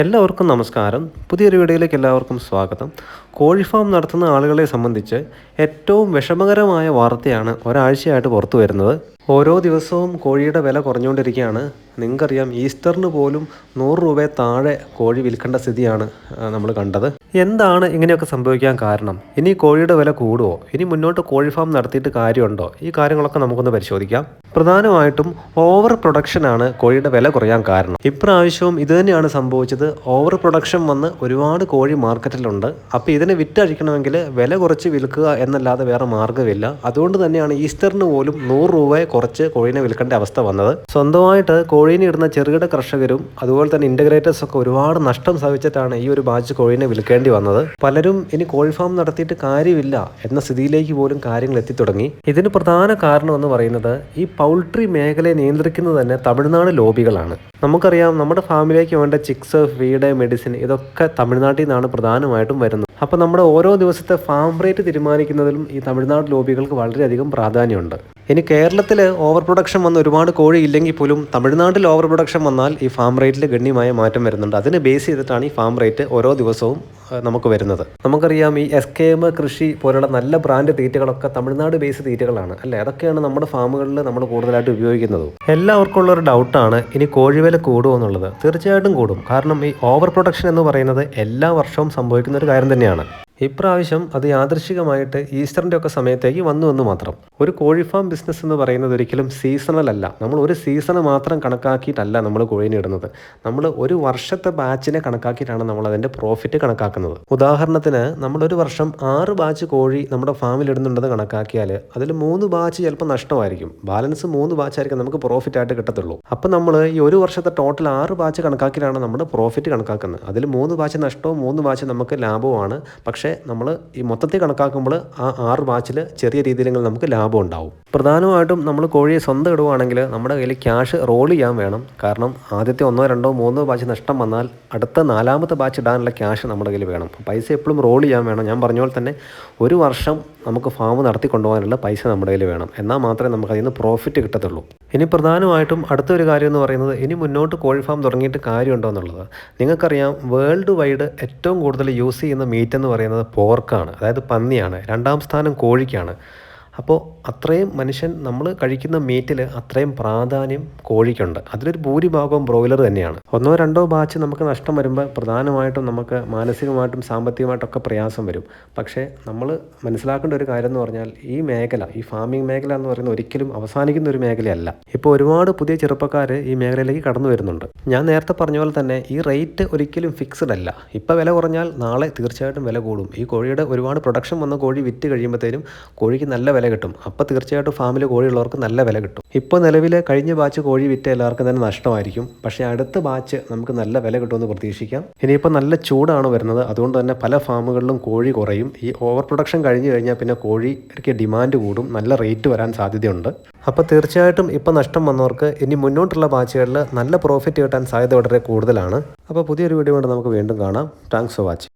എല്ലാവർക്കും നമസ്കാരം. പുതിയൊരു വീഡിയോയിലേക്ക് എല്ലാവർക്കും സ്വാഗതം. കോഴി ഫാം നടത്തുന്ന ആളുകളെ സംബന്ധിച്ച് ഏറ്റവും വിഷമകരമായ വാർത്തയാണ് ഒരാഴ്ചയായിട്ട് പുറത്തു വരുന്നത്. ഓരോ ദിവസവും കോഴിയുടെ വില കുറഞ്ഞുകൊണ്ടിരിക്കുകയാണ്. നിങ്ങൾക്കറിയാം ഈസ്റ്ററിന് പോലും നൂറ് രൂപ താഴെ കോഴി വിൽക്കേണ്ട സ്ഥിതിയാണ് നമ്മൾ കണ്ടത്. എന്താണ് ഇങ്ങനെയൊക്കെ സംഭവിക്കാൻ കാരണം? ഇനി കോഴിയുടെ വില കൂടുമോ ഇനി മുന്നോട്ട് കോഴി ഫാം നടത്തിയിട്ട് കാര്യമുണ്ടോ? ഈ കാര്യങ്ങളൊക്കെ നമുക്കൊന്ന് പരിശോധിക്കാം. പ്രധാനമായിട്ടും ഓവർ പ്രൊഡക്ഷനാണ് കോഴിയുടെ വില കുറയാൻ കാരണം. ഇപ്രാവശ്യവും ഇത് തന്നെയാണ് സംഭവിച്ചത്. ഓവർ പ്രൊഡക്ഷൻ വന്ന് ഒരുപാട് കോഴി മാർക്കറ്റിലുണ്ട്. അപ്പോൾ ഇതിനെ വിറ്റഴിക്കണമെങ്കിൽ വില കുറച്ച് വിൽക്കുക എന്നല്ലാതെ വേറെ മാർഗമില്ല. അതുകൊണ്ട് തന്നെയാണ് ഈസ്റ്ററിന് പോലും നൂറ് രൂപയെ കുറച്ച് കോഴീനെ വിൽക്കേണ്ട അവസ്ഥ വന്നത്. സ്വന്തമായിട്ട് കോഴീനെ ഇടുന്ന ചെറുകിട കർഷകരും അതുപോലെ തന്നെ ഇന്റഗ്രേറ്റേഴ്സ് ഒക്കെ ഒരുപാട് നഷ്ടം സഹിച്ചിട്ടാണ് ഈ ഒരു ബാച്ച് കോഴീനെ വിൽക്കേണ്ടി വന്നത്. പലരും ഇനി കോഴി ഫാം നടത്തിയിട്ട് കാര്യമില്ല എന്ന സ്ഥിതിയിലേക്ക് പോലും കാര്യങ്ങൾ എത്തിത്തുടങ്ങി. ഇതിന് പ്രധാന കാരണം എന്ന് പറയുന്നത് ഈ പൗൾട്രി മേഖലയെ നിയന്ത്രിക്കുന്നത് തന്നെ തമിഴ്നാട് ലോബികളാണ്. നമുക്കറിയാം നമ്മുടെ ഫാമിലേക്ക് വേണ്ട ചിക്സ് ഫീഡ് മെഡിസിൻ ഇതൊക്കെ തമിഴ്നാട്ടിൽ നിന്നാണ് പ്രധാനമായിട്ടും വരുന്നത്. അപ്പോൾ നമ്മുടെ ഓരോ ദിവസത്തെ ഫാം റേറ്റ് തീരുമാനിക്കുന്നതിലും ഈ തമിഴ്നാട് ലോബികൾക്ക് വളരെയധികം പ്രാധാന്യമുണ്ട്. ഇനി കേരളത്തിൽ ഓവർ പ്രൊഡക്ഷൻ വന്ന ഒരുപാട് കോഴി ഇല്ലെങ്കിൽ പോലും തമിഴ്നാട്ടിൽ ഓവർ പ്രൊഡക്ഷൻ വന്നാൽ ഈ ഫാം റേറ്റിൽ ഗണ്യമായ മാറ്റം വരുന്നുണ്ട്. അതിന് ബേസ് ചെയ്തിട്ടാണ് ഈ ഫാം റേറ്റ് ഓരോ ദിവസവും നമുക്ക് വരുന്നത്. നമുക്കറിയാം ഈ എസ് കെ എം കൃഷി പോലുള്ള നല്ല ബ്രാൻഡ് തീറ്റകളൊക്കെ തമിഴ്നാട് ബേസ് തീറ്റകളാണ്. അല്ലേ? അതൊക്കെയാണ് നമ്മുടെ ഫാമുകളിൽ നമ്മൾ കൂടുതലായിട്ട് ഉപയോഗിക്കുന്നത്. എല്ലാവർക്കും ഉള്ളൊരു ഡൗട്ടാണ് ഇനി കോഴിവില കൂടുമോ എന്നുള്ളത്. തീർച്ചയായിട്ടും കൂടും. കാരണം ഈ ഓവർ പ്രൊഡക്ഷൻ എന്ന് പറയുന്നത് എല്ലാ വർഷവും സംഭവിക്കുന്ന ഒരു കാര്യം തന്നെയാണ്. ഇപ്രാവശ്യം അത് യാദൃശികമായിട്ട് ഈസ്റ്ററിന്റെ ഒക്കെ സമയത്തേക്ക് വന്നു എന്ന് മാത്രം. ഒരു കോഴിഫാം ബിസിനസ് എന്ന് പറയുന്നത് ഒരിക്കലും സീസണൽ അല്ല. നമ്മൾ ഒരു സീസൺ മാത്രം കണക്കാക്കിയിട്ടല്ല നമ്മൾ കോഴിനെ ഇടുന്നത്. നമ്മൾ ഒരു വർഷത്തെ ബാച്ചിനെ കണക്കാക്കിയിട്ടാണ് നമ്മൾ അതിന്റെ പ്രോഫിറ്റ് കണക്കാക്കുന്നത്. ഉദാഹരണത്തിന് നമ്മൾ ഒരു വർഷം ആറ് ബാച്ച് കോഴി നമ്മുടെ ഫാമിൽ ഇടുന്നുണ്ടെന്ന് കണക്കാക്കിയാൽ അതിൽ മൂന്ന് ബാച്ച് ചിലപ്പോൾ നഷ്ടമായിരിക്കും. ബാലൻസ് മൂന്ന് ബാച്ചായിരിക്കും നമുക്ക് പ്രോഫിറ്റ് ആയിട്ട് കിട്ടത്തുള്ളൂ. അപ്പം നമ്മൾ ഈ ഒരു വർഷത്തെ ടോട്ടൽ ആറ് ബാച്ച് കണക്കാക്കിയിട്ടാണ് നമ്മുടെ പ്രോഫിറ്റ് കണക്കാക്കുന്നത്. അതിൽ മൂന്ന് ബാച്ച് നഷ്ടവും മൂന്ന് ബാച്ച് നമുക്ക് ലാഭവുമാണ്. പക്ഷേ നമ്മൾ ഈ മൊത്തത്തിൽ കണക്കാക്കുമ്പോൾ ആ ആറ് വാച്ചിൽ ചെറിയ രീതിയിലെങ്കിലും നമുക്ക് ലാഭം ഉണ്ടാവും. പ്രധാനമായിട്ടും നമ്മൾ കോഴിയെ സ്വന്തം ഇടുവാണെങ്കിൽ നമ്മുടെ കയ്യിൽ ക്യാഷ് റോൾ ചെയ്യാൻ വേണം. കാരണം ആദ്യത്തെ ഒന്നോ രണ്ടോ മൂന്നോ ബാച്ച് നഷ്ടം വന്നാൽ അടുത്ത നാലാമത്തെ ബാച്ച് ഇടാനുള്ള ക്യാഷ് നമ്മുടെ കയ്യിൽ വേണം. പൈസ എപ്പോഴും റോൾ ചെയ്യാൻ വേണം. ഞാൻ പറഞ്ഞ പോലെ തന്നെ ഒരു വർഷം നമുക്ക് ഫാം നടത്തി കൊണ്ടുപോകാനുള്ള പൈസ നമ്മുടെ കയ്യിൽ വേണം. എന്നാൽ മാത്രമേ നമുക്ക് അതിൽ നിന്ന് പ്രോഫിറ്റ് കിട്ടത്തുള്ളൂ. ഇനി പ്രധാനമായിട്ടും അടുത്തൊരു കാര്യം എന്ന് പറയുന്നത് ഇനി മുന്നോട്ട് കോഴി ഫാം തുടങ്ങിയിട്ട് കാര്യമുണ്ടോ എന്നുള്ളത്. നിങ്ങൾക്കറിയാം വേൾഡ് വൈഡ് ഏറ്റവും കൂടുതൽ യൂസ് ചെയ്യുന്ന മീറ്റ് എന്ന് പറയുന്നത് പോർക്കാണ് അതായത് പന്നിയാണ്. രണ്ടാം സ്ഥാനം കോഴിക്കാണ്. അപ്പോൾ അത്രയും മനുഷ്യൻ നമ്മൾ കഴിക്കുന്ന മീറ്റിൽ അത്രയും പ്രാധാന്യം കോഴിക്കുണ്ട്. അതിലൊരു ഭൂരിഭാഗവും ബ്രോയിലർ തന്നെയാണ്. ഒന്നോ രണ്ടോ ബാച്ച് നമുക്ക് നഷ്ടം വരുമ്പോൾ പ്രധാനമായിട്ടും നമുക്ക് മാനസികമായിട്ടും സാമ്പത്തികമായിട്ടൊക്കെ പ്രയാസം വരും. പക്ഷേ നമ്മൾ മനസ്സിലാക്കേണ്ട ഒരു കാര്യം എന്ന് പറഞ്ഞാൽ ഈ മേഖല ഈ ഫാമിംഗ് മേഖല എന്ന് പറയുന്നത് ഒരിക്കലും അവസാനിക്കുന്ന ഒരു മേഖലയല്ല. ഇപ്പോൾ ഒരുപാട് പുതിയ ചെറുപ്പക്കാർ ഈ മേഖലയിലേക്ക് കടന്നു വരുന്നുണ്ട്. ഞാൻ നേരത്തെ പറഞ്ഞ പോലെ തന്നെ ഈ റേറ്റ് ഒരിക്കലും ഫിക്സ്ഡ് അല്ല. ഇപ്പോൾ വില കുറഞ്ഞാൽ നാളെ തീർച്ചയായിട്ടും വില കൂടും. ഈ കോഴിയുടെ ഒരുപാട് പ്രൊഡക്ഷൻ വന്ന കോഴി വിറ്റ് കഴിയുമ്പോഴത്തേനും കോഴിക്ക് നല്ല കിട്ടും. അപ്പോൾ തീർച്ചയായിട്ടും ഫാമിൽ കോഴിയുള്ളവർക്ക് നല്ല വില കിട്ടും. ഇപ്പോൾ നിലവിൽ കഴിഞ്ഞ ബാച്ച് കോഴി വിറ്റ എല്ലാവർക്കും തന്നെ നഷ്ടമായിരിക്കും. പക്ഷേ അടുത്ത ബാച്ച് നമുക്ക് നല്ല വില കിട്ടുമെന്ന് പ്രതീക്ഷിക്കാം. ഇനിയിപ്പോൾ നല്ല ചൂടാണ് വരുന്നത്. അതുകൊണ്ട് തന്നെ പല ഫാമുകളിലും കോഴി കുറയും. ഈ ഓവർ പ്രൊഡക്ഷൻ കഴിഞ്ഞ് കഴിഞ്ഞാൽ പിന്നെ കോഴിക്ക് ഡിമാൻഡ് കൂടും. നല്ല റേറ്റ് വരാൻ സാധ്യതയുണ്ട്. അപ്പോൾ തീർച്ചയായിട്ടും ഇപ്പോൾ നഷ്ടം വന്നവർക്ക് ഇനി മുന്നോട്ടുള്ള ബാച്ചുകളിൽ നല്ല പ്രോഫിറ്റ് കിട്ടാൻ സാധ്യത വളരെ കൂടുതലാണ്. അപ്പോൾ പുതിയൊരു വീഡിയോ കൊണ്ട് നമുക്ക് വീണ്ടും കാണാം. Thanks for watching